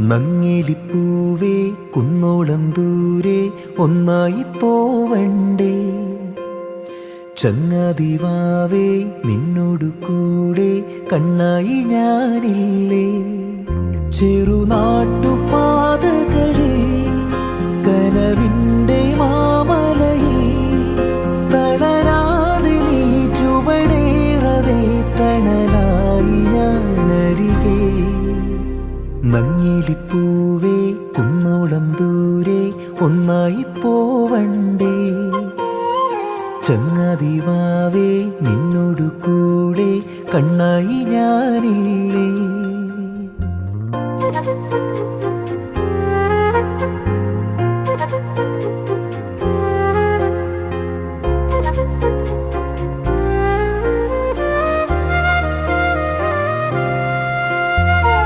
നങ്ങിലിപ്പൂവേ കുന്നോളം ദൂരെ ഒന്നായി പോവണ്ടേ. ചങ്ങാതിവാവേ നിന്നോടു കൂടെ കണ്ണായി ഞാനില്ലേ. ചെറുനാട്ടുപാതകളിൽ നങ്ങിലിപ്പൂവേ കുന്നോളം ദൂരെ ഒന്നായി പോവണ്ടേ. ചങ്ങാതിവാവേ നിന്നോടു കൂടെ കണ്ണായി ഞാനില്ലേ.